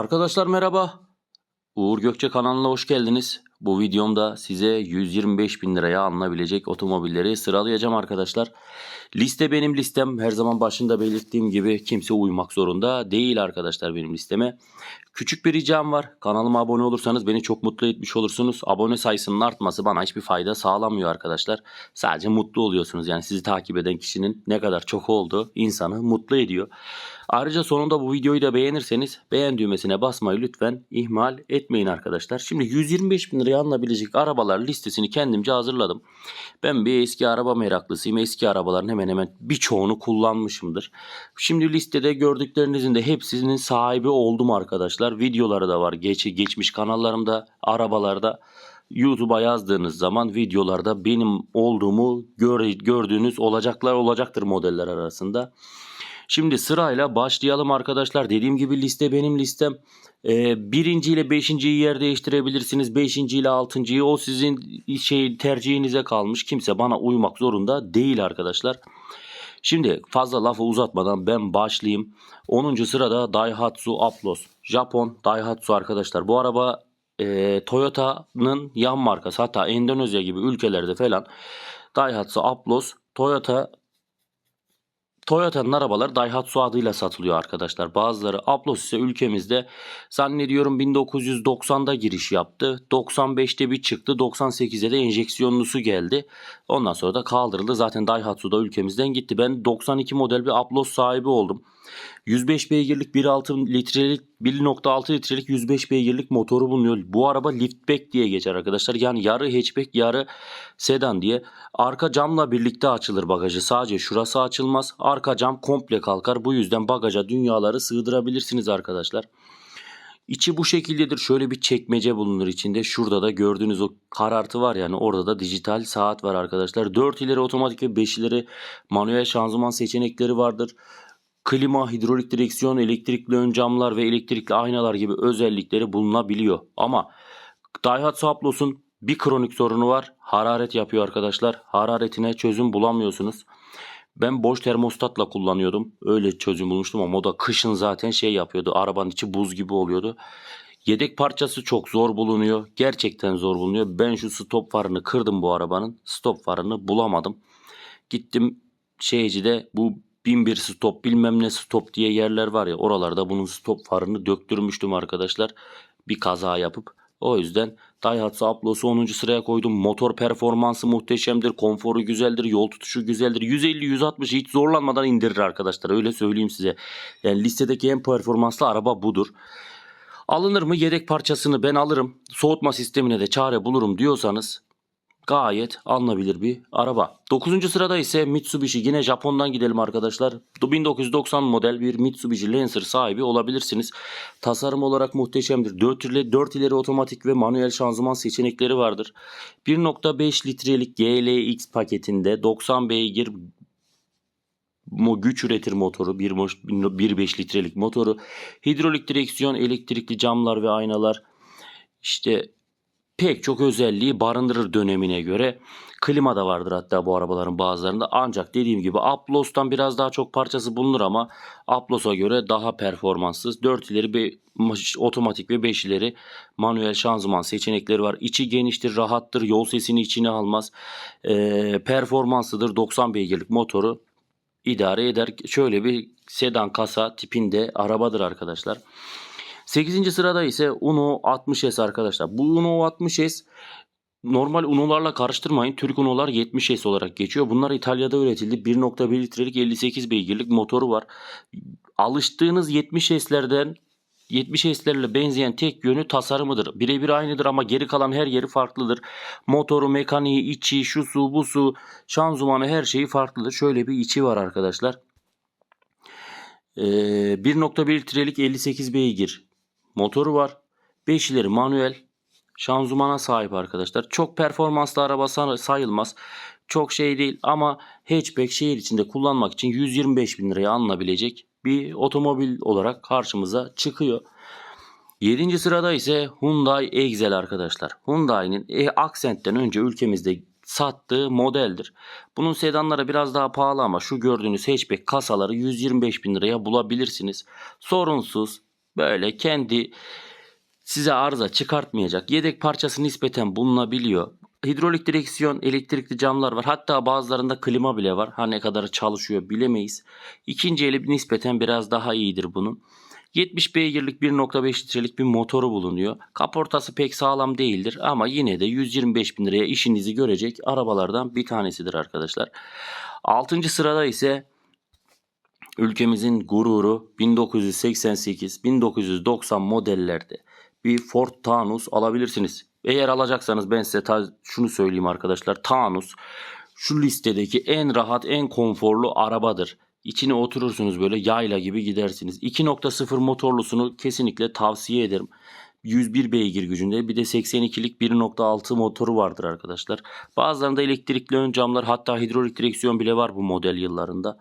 Arkadaşlar merhaba. Uğur Gökçe kanalına hoş geldiniz. Bu videomda size 125 bin liraya alınabilecek otomobilleri sıralayacağım arkadaşlar. Liste benim listem. Her zaman başında belirttiğim gibi kimse uymak zorunda değil arkadaşlar benim listeme. Küçük bir ricam var. Kanalıma abone olursanız beni çok mutlu etmiş olursunuz. Abone sayısının artması bana hiçbir fayda sağlamıyor arkadaşlar. Sadece mutlu oluyorsunuz. Yani sizi takip eden kişinin ne kadar çok olduğu insanı mutlu ediyor. Ayrıca sonunda bu videoyu da beğenirseniz beğen düğmesine basmayı lütfen ihmal etmeyin arkadaşlar. Şimdi 125 bin liraya alınabilecek arabalar listesini kendimce hazırladım. Ben bir eski araba meraklısıyım. Eski arabaların hemen hemen birçoğunu kullanmışımdır. Şimdi listede gördüklerinizin de hepsinin sahibi oldum arkadaşlar. Videoları da var geç, geçmiş kanallarımda, arabalarda. YouTube'a yazdığınız zaman videolarda benim olduğumu gör, gördüğünüz olacaklar olacaktır modeller arasında. Şimdi sırayla başlayalım arkadaşlar. Dediğim gibi liste benim listem. Ee, birinci ile beşinciyi yer değiştirebilirsiniz. Beşinci ile altıncıyı o sizin şey tercihinize kalmış. Kimse bana uymak zorunda değil arkadaşlar. Şimdi fazla lafı uzatmadan ben başlayayım. 10. sırada Daihatsu Aplos. Japon Daihatsu arkadaşlar. Bu araba e, Toyota'nın yan markası. Hatta Endonezya gibi ülkelerde falan Daihatsu Aplos Toyota Toyota'nın arabaları Daihatsu adıyla satılıyor arkadaşlar. Bazıları Aplos ise ülkemizde zannediyorum 1990'da giriş yaptı. 95'te bir çıktı. 98'de de enjeksiyonlusu geldi. Ondan sonra da kaldırıldı. Zaten Daihatsu da ülkemizden gitti. Ben 92 model bir Aplos sahibi oldum. 105 beygirlik 1.6 litrelik 1.6 litrelik 105 beygirlik motoru bulunuyor. Bu araba liftback diye geçer arkadaşlar. Yani yarı hatchback yarı sedan diye. Arka camla birlikte açılır bagajı. Sadece şurası açılmaz. Arka cam komple kalkar. Bu yüzden bagaja dünyaları sığdırabilirsiniz arkadaşlar. İçi bu şekildedir. Şöyle bir çekmece bulunur içinde. Şurada da gördüğünüz o karartı var yani orada da dijital saat var arkadaşlar. 4 ileri otomatik ve 5 ileri manuel şanzıman seçenekleri vardır. Klima, hidrolik direksiyon, elektrikli ön camlar ve elektrikli aynalar gibi özellikleri bulunabiliyor. Ama Daihatsu Aplos'un bir kronik sorunu var. Hararet yapıyor arkadaşlar. Hararetine çözüm bulamıyorsunuz. Ben boş termostatla kullanıyordum. Öyle çözüm bulmuştum ama o da kışın zaten şey yapıyordu. Arabanın içi buz gibi oluyordu. Yedek parçası çok zor bulunuyor. Gerçekten zor bulunuyor. Ben şu stop farını kırdım bu arabanın. Stop farını bulamadım. Gittim şeycide bu 1001 stop bilmem ne stop diye yerler var ya oralarda bunun stop farını döktürmüştüm arkadaşlar. Bir kaza yapıp. O yüzden Daihatsu Aplos'u 10. sıraya koydum. Motor performansı muhteşemdir. Konforu güzeldir. Yol tutuşu güzeldir. 150-160 hiç zorlanmadan indirir arkadaşlar. Öyle söyleyeyim size. Yani listedeki en performanslı araba budur. Alınır mı yedek parçasını ben alırım. Soğutma sistemine de çare bulurum diyorsanız gayet alınabilir bir araba. 9. sırada ise Mitsubishi yine Japon'dan gidelim arkadaşlar. 1990 model bir Mitsubishi Lancer sahibi olabilirsiniz. Tasarım olarak muhteşemdir. 4 ileri, 4 ileri otomatik ve manuel şanzıman seçenekleri vardır. 1.5 litrelik GLX paketinde 90 beygir güç üretir motoru 1.5 litrelik motoru hidrolik direksiyon elektrikli camlar ve aynalar işte pek çok özelliği barındırır dönemine göre. Klima da vardır hatta bu arabaların bazılarında. Ancak dediğim gibi Aplos'tan biraz daha çok parçası bulunur ama Aplos'a göre daha performanssız. 4 ileri bir otomatik ve 5 ileri manuel şanzıman seçenekleri var. İçi geniştir, rahattır, yol sesini içine almaz. Ee, performanslıdır. 90 beygirlik motoru idare eder. Şöyle bir sedan kasa tipinde arabadır arkadaşlar. 8. sırada ise Uno 60S arkadaşlar. Bu Uno 60S normal Uno'larla karıştırmayın. Türk Uno'lar 70S olarak geçiyor. Bunlar İtalya'da üretildi. 1.1 litrelik 58 beygirlik motoru var. Alıştığınız 70S'lerden 70S'lerle benzeyen tek yönü tasarımıdır. Birebir aynıdır ama geri kalan her yeri farklıdır. Motoru, mekaniği, içi, şu su, bu su, şanzımanı her şeyi farklıdır. Şöyle bir içi var arkadaşlar. Ee, 1.1 litrelik 58 beygir motoru var. 5 ileri manuel şanzımana sahip arkadaşlar. Çok performanslı araba sayılmaz. Çok şey değil ama hatchback şehir içinde kullanmak için 125 bin liraya alınabilecek bir otomobil olarak karşımıza çıkıyor. 7. sırada ise Hyundai Excel arkadaşlar. Hyundai'nin e, Accent'ten önce ülkemizde sattığı modeldir. Bunun sedanları biraz daha pahalı ama şu gördüğünüz hatchback kasaları 125 bin liraya bulabilirsiniz. Sorunsuz böyle kendi size arıza çıkartmayacak yedek parçası nispeten bulunabiliyor. Hidrolik direksiyon, elektrikli camlar var. Hatta bazılarında klima bile var. Ha ne kadar çalışıyor bilemeyiz. İkinci eli nispeten biraz daha iyidir bunun. 70 beygirlik 1.5 litrelik bir motoru bulunuyor. Kaportası pek sağlam değildir ama yine de 125 bin liraya işinizi görecek arabalardan bir tanesidir arkadaşlar. 6. sırada ise ülkemizin gururu 1988-1990 modellerde bir Ford Taunus alabilirsiniz. Eğer alacaksanız ben size şunu söyleyeyim arkadaşlar. Taunus şu listedeki en rahat, en konforlu arabadır. İçine oturursunuz böyle yayla gibi gidersiniz. 2.0 motorlusunu kesinlikle tavsiye ederim. 101 beygir gücünde bir de 82'lik 1.6 motoru vardır arkadaşlar. Bazılarında elektrikli ön camlar hatta hidrolik direksiyon bile var bu model yıllarında.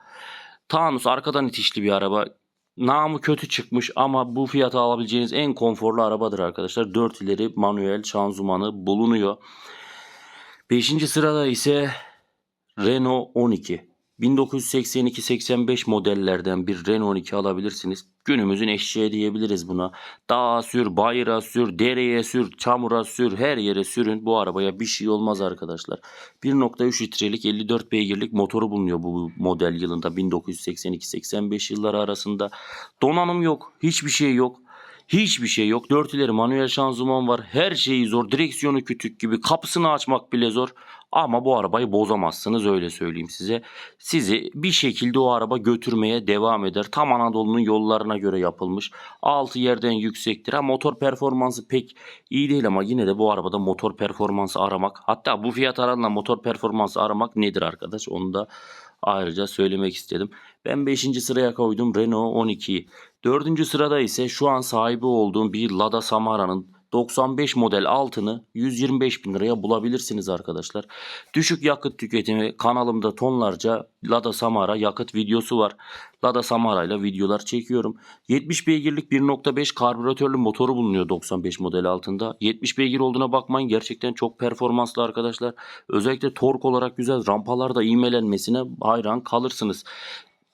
Taunus arkadan itişli bir araba. Namı kötü çıkmış ama bu fiyata alabileceğiniz en konforlu arabadır arkadaşlar. 4 ileri manuel şanzımanı bulunuyor. 5. sırada ise Renault 12. 1982-85 modellerden bir Renault 12 alabilirsiniz. Günümüzün eşeği diyebiliriz buna. Dağa sür, bayıra sür, dereye sür, çamura sür, her yere sürün. Bu arabaya bir şey olmaz arkadaşlar. 1.3 litrelik 54 beygirlik motoru bulunuyor bu model yılında 1982-85 yılları arasında. Donanım yok, hiçbir şey yok. Hiçbir şey yok. Dört ileri manuel şanzıman var. Her şeyi zor. Direksiyonu kütük gibi. Kapısını açmak bile zor. Ama bu arabayı bozamazsınız öyle söyleyeyim size. Sizi bir şekilde o araba götürmeye devam eder. Tam Anadolu'nun yollarına göre yapılmış. Altı yerden yüksektir. Ha, motor performansı pek iyi değil ama yine de bu arabada motor performansı aramak. Hatta bu fiyat aralığında motor performansı aramak nedir arkadaş? Onu da ayrıca söylemek istedim. Ben 5. sıraya koydum Renault 12'yi. 4. sırada ise şu an sahibi olduğum bir Lada Samara'nın 95 model altını 125 bin liraya bulabilirsiniz arkadaşlar. Düşük yakıt tüketimi kanalımda tonlarca Lada Samara yakıt videosu var. Lada Samara ile videolar çekiyorum. 70 beygirlik 1.5 karbüratörlü motoru bulunuyor 95 model altında. 70 beygir olduğuna bakmayın gerçekten çok performanslı arkadaşlar. Özellikle tork olarak güzel rampalarda iğmelenmesine hayran kalırsınız.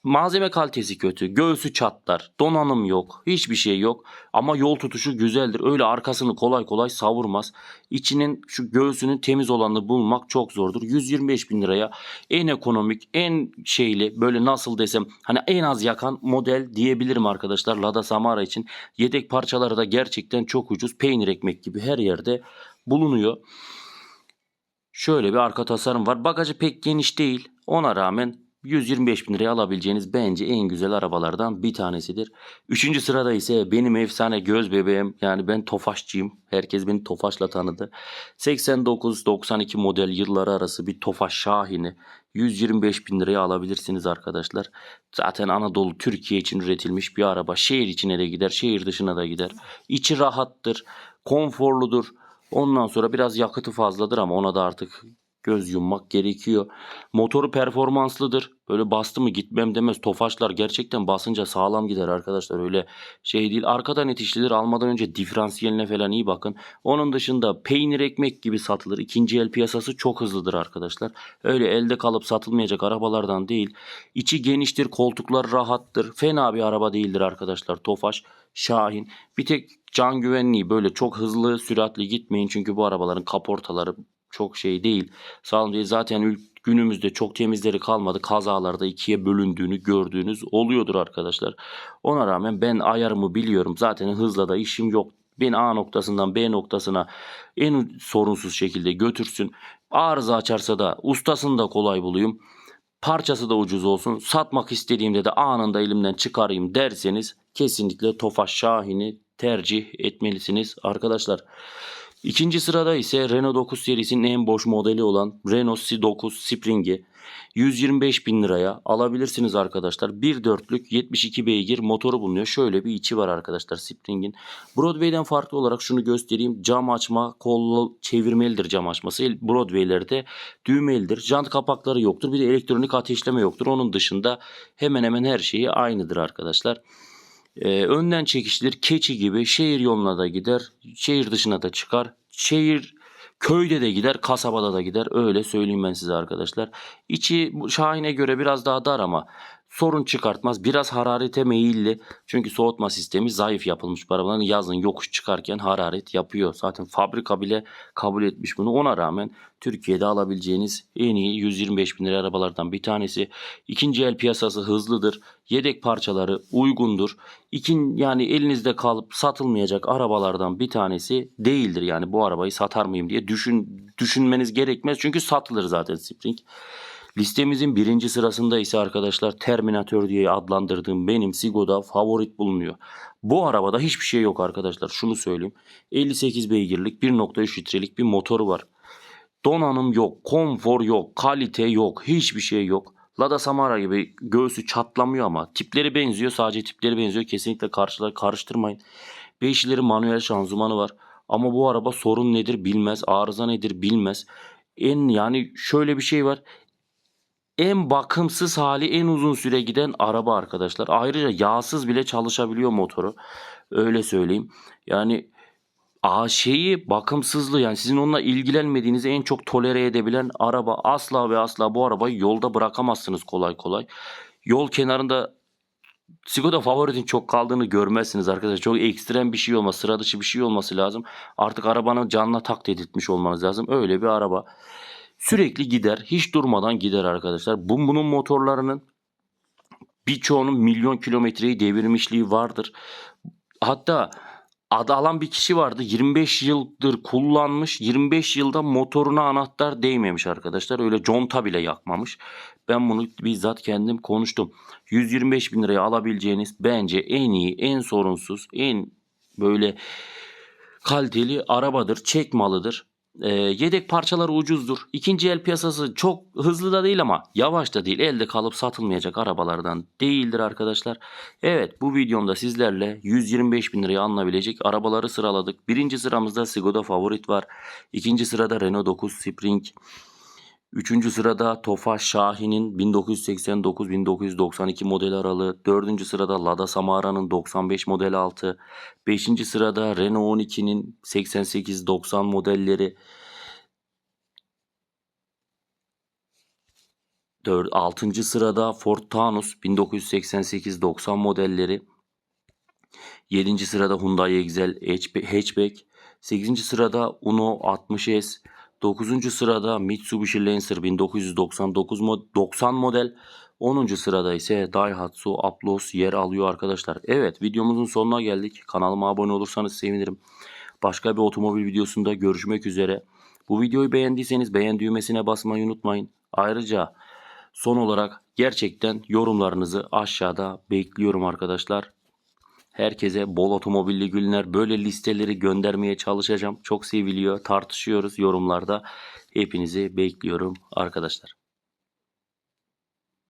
Malzeme kalitesi kötü. Göğsü çatlar. Donanım yok. Hiçbir şey yok. Ama yol tutuşu güzeldir. Öyle arkasını kolay kolay savurmaz. İçinin şu göğsünün temiz olanını bulmak çok zordur. 125 bin liraya en ekonomik, en şeyli böyle nasıl desem hani en az yakan model diyebilirim arkadaşlar. Lada Samara için. Yedek parçaları da gerçekten çok ucuz. Peynir ekmek gibi her yerde bulunuyor. Şöyle bir arka tasarım var. Bagajı pek geniş değil. Ona rağmen 125 bin liraya alabileceğiniz bence en güzel arabalardan bir tanesidir. Üçüncü sırada ise benim efsane göz bebeğim yani ben Tofaşçıyım. Herkes beni Tofaş'la tanıdı. 89-92 model yılları arası bir Tofaş Şahin'i 125 bin liraya alabilirsiniz arkadaşlar. Zaten Anadolu Türkiye için üretilmiş bir araba. Şehir içine de gider, şehir dışına da gider. İçi rahattır, konforludur. Ondan sonra biraz yakıtı fazladır ama ona da artık göz yummak gerekiyor. Motoru performanslıdır. Böyle bastı mı gitmem demez. Tofaşlar gerçekten basınca sağlam gider arkadaşlar. Öyle şey değil. Arkadan itişlidir. Almadan önce diferansiyeline falan iyi bakın. Onun dışında peynir ekmek gibi satılır. İkinci el piyasası çok hızlıdır arkadaşlar. Öyle elde kalıp satılmayacak arabalardan değil. İçi geniştir. Koltuklar rahattır. Fena bir araba değildir arkadaşlar. Tofaş, Şahin. Bir tek can güvenliği böyle çok hızlı süratli gitmeyin. Çünkü bu arabaların kaportaları çok şey değil. Sağlam değil. Zaten günümüzde çok temizleri kalmadı. Kazalarda ikiye bölündüğünü gördüğünüz oluyordur arkadaşlar. Ona rağmen ben ayarımı biliyorum. Zaten hızla da işim yok. Beni A noktasından B noktasına en sorunsuz şekilde götürsün. Arıza açarsa da ustasını da kolay bulayım. Parçası da ucuz olsun. Satmak istediğimde de anında elimden çıkarayım derseniz kesinlikle Tofaş Şahin'i tercih etmelisiniz arkadaşlar. İkinci sırada ise Renault 9 serisinin en boş modeli olan Renault C9 Spring'i 125 bin liraya alabilirsiniz arkadaşlar. Bir dörtlük 72 beygir motoru bulunuyor. Şöyle bir içi var arkadaşlar Spring'in. Broadway'den farklı olarak şunu göstereyim. Cam açma, kol çevirmelidir cam açması. Broadway'lerde düğmelidir. Jant kapakları yoktur. Bir de elektronik ateşleme yoktur. Onun dışında hemen hemen her şeyi aynıdır arkadaşlar. Ee, önden çekişlidir. Keçi gibi şehir yoluna da gider. Şehir dışına da çıkar. Şehir köyde de gider. Kasabada da gider. Öyle söyleyeyim ben size arkadaşlar. İçi Şahin'e göre biraz daha dar ama sorun çıkartmaz. Biraz hararete meyilli. Çünkü soğutma sistemi zayıf yapılmış bu arabaların. Yazın yokuş çıkarken hararet yapıyor. Zaten fabrika bile kabul etmiş bunu. Ona rağmen Türkiye'de alabileceğiniz en iyi 125 bin lira arabalardan bir tanesi. İkinci el piyasası hızlıdır. Yedek parçaları uygundur. İkin yani elinizde kalıp satılmayacak arabalardan bir tanesi değildir. Yani bu arabayı satar mıyım diye düşün düşünmeniz gerekmez. Çünkü satılır zaten Spring. Listemizin birinci sırasında ise arkadaşlar Terminator diye adlandırdığım benim Sigo'da favorit bulunuyor. Bu arabada hiçbir şey yok arkadaşlar. Şunu söyleyeyim. 58 beygirlik 1.3 litrelik bir motoru var. Donanım yok, konfor yok, kalite yok, hiçbir şey yok. Lada Samara gibi göğsü çatlamıyor ama tipleri benziyor. Sadece tipleri benziyor. Kesinlikle karşılar karıştırmayın. 5 ileri manuel şanzımanı var. Ama bu araba sorun nedir bilmez, arıza nedir bilmez. En yani şöyle bir şey var. En bakımsız hali en uzun süre giden araba arkadaşlar. Ayrıca yağsız bile çalışabiliyor motoru. Öyle söyleyeyim. Yani şeyi bakımsızlığı yani sizin onunla ilgilenmediğinizi en çok tolere edebilen araba asla ve asla bu arabayı yolda bırakamazsınız kolay kolay. Yol kenarında Skoda favoritin çok kaldığını görmezsiniz arkadaşlar. Çok ekstrem bir şey olması, sıra dışı bir şey olması lazım. Artık arabanın canına taklit etmiş olmanız lazım. Öyle bir araba. Sürekli gider, hiç durmadan gider arkadaşlar. Bu, bunun motorlarının birçoğunun milyon kilometreyi devirmişliği vardır. Hatta adı alan bir kişi vardı. 25 yıldır kullanmış. 25 yılda motoruna anahtar değmemiş arkadaşlar. Öyle conta bile yakmamış. Ben bunu bizzat kendim konuştum. 125 bin liraya alabileceğiniz bence en iyi, en sorunsuz, en böyle kaliteli arabadır. Çek Ee, yedek parçaları ucuzdur. İkinci el piyasası çok hızlı da değil ama yavaş da değil. Elde kalıp satılmayacak arabalardan değildir arkadaşlar. Evet bu videomda sizlerle 125 bin liraya alınabilecek arabaları sıraladık. Birinci sıramızda Skoda Favorit var. İkinci sırada Renault 9 Spring. Üçüncü sırada Tofaş Şahin'in 1989-1992 model aralığı. Dördüncü sırada Lada Samara'nın 95 model altı. Beşinci sırada Renault 12'nin 88-90 modelleri. 4, 6. sırada Ford Taunus 1988-90 modelleri. 7. sırada Hyundai Excel Hatchback. 8. sırada Uno 60S. 9. sırada Mitsubishi Lancer 1999 mod 90 model. 10. sırada ise Daihatsu Aplos yer alıyor arkadaşlar. Evet videomuzun sonuna geldik. Kanalıma abone olursanız sevinirim. Başka bir otomobil videosunda görüşmek üzere. Bu videoyu beğendiyseniz beğen düğmesine basmayı unutmayın. Ayrıca son olarak gerçekten yorumlarınızı aşağıda bekliyorum arkadaşlar. Herkese bol otomobilli günler. Böyle listeleri göndermeye çalışacağım. Çok seviliyor. Tartışıyoruz yorumlarda. Hepinizi bekliyorum arkadaşlar.